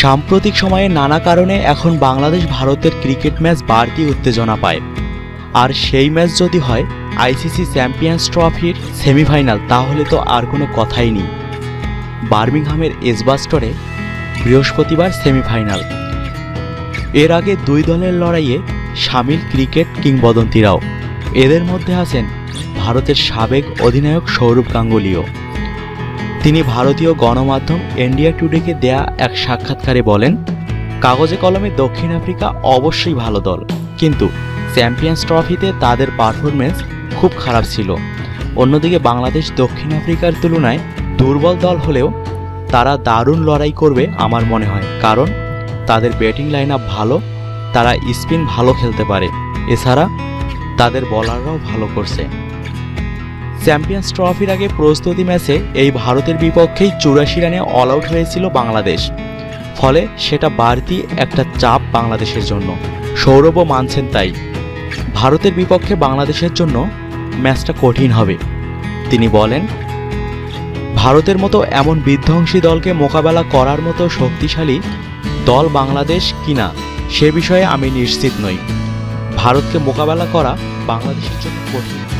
সাম্প্রতিক সময়ে নানা কারণে এখন বাংলাদেশ ভারতের ক্রিকেট ম্যাচ বাড়তি উত্তেজনা পায়। আর সেই ম্যাচ যদি হয়, আইসিসি চ্যাম্পিয়ন্স ট্রফির সেমিফাইনাল, তাহলে তো আর কোনো কথাই নেই। বার্মিংহামের এসবাস্টরে বৃহস্পতিবার সেমিফাইনাল। এর আগে দুই দলের লড়াইয়ে সামিল ক্রিকেট কিংবদন্তিরাও। এদের মধ্যে আছেন ভারতের সাবেক অধিনায়ক সৌরভ গাঙ্গুলিও। তিনি ভারতীয় গণমাধ্যম ইন্ডিয়া টুডেকে দেয়া এক সাক্ষাৎকারে বলেন, কাগজে কলমে দক্ষিণ আফ্রিকা অবশ্যই ভালো দল, কিন্তু চ্যাম্পিয়ন্স ট্রফিতে তাদের পারফরমেন্স খুব খারাপ ছিল। অন্যদিকে বাংলাদেশ দক্ষিণ আফ্রিকার তুলনায় দুর্বল দল হলেও তারা দারুণ লড়াই করবে আমার মনে হয়, কারণ তাদের ব্যাটিং লাইন আপ ভালো, তারা স্পিন ভালো খেলতে পারে। এছাড়া তাদের বলাররাও ভালো করছে। চ্যাম্পিয়ন্স ট্রফির আগে প্রস্তুতি ম্যাচে এই ভারতের বিপক্ষেই চুরাশি রানে অল আউট হয়েছিল বাংলাদেশ। ফলে সেটা বাড়তি একটা চাপ বাংলাদেশের জন্য। সৌরভও মানছেন তাই। ভারতের বিপক্ষে বাংলাদেশের জন্য ম্যাচটা কঠিন হবে। তিনি বলেন, ভারতের মতো এমন বিধ্বংসী দলকে মোকাবেলা করার মতো শক্তিশালী দল বাংলাদেশ কিনা সে বিষয়ে আমি নিশ্চিত নই। ভারতকে মোকাবেলা করা বাংলাদেশের জন্য কঠিন।